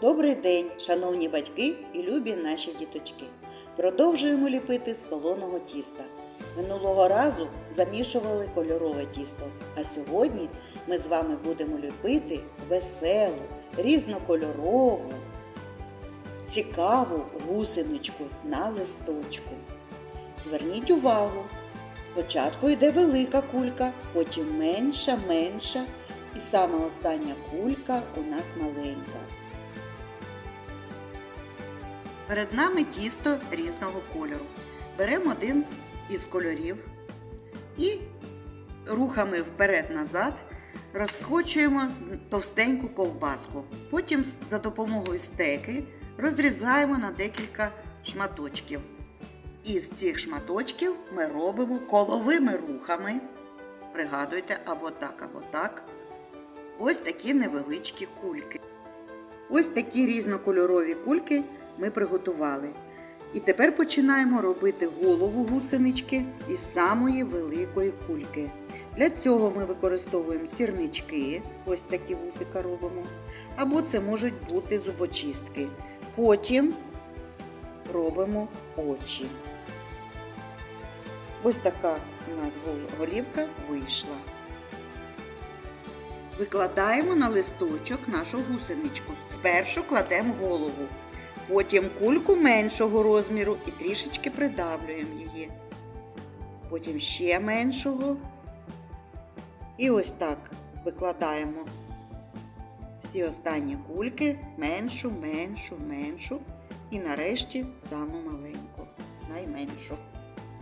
Добрий день, шановні батьки і любі наші діточки. Продовжуємо ліпити з солоного тіста. Минулого разу замішували кольорове тісто, а сьогодні ми з вами будемо ліпити веселу, різнокольорову, цікаву гусеничку на листочку. Зверніть увагу, спочатку йде велика кулька, потім менша, менша, і саме остання кулька у нас маленька. Перед нами тісто різного кольору. Беремо один із кольорів і рухами вперед-назад розкочуємо товстеньку ковбаску. Потім за допомогою стеки розрізаємо на декілька шматочків. І з цих шматочків ми робимо коловими рухами. Пригадуйте, або так, або так. Ось такі невеличкі кульки. Ось такі різнокольорові кульки ми приготували. І тепер починаємо робити голову гусенички із самої великої кульки. Для цього ми використовуємо сірнички, ось такі вусика робимо. Або це можуть бути зубочистки. Потім робимо очі. Ось така у нас голівка вийшла. Викладаємо на листочок нашу гусеничку. Спершу кладемо голову, потім кульку меншого розміру і трішечки придавлюємо її. Потім ще меншого. І ось так викладаємо всі останні кульки меншу, меншу, меншу. І нарешті саму маленьку, найменшу.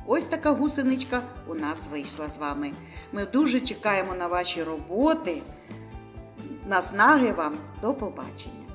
Ось така гусеничка у нас вийшла з вами. Ми дуже чекаємо на ваші роботи. Наснаги вам до побачення!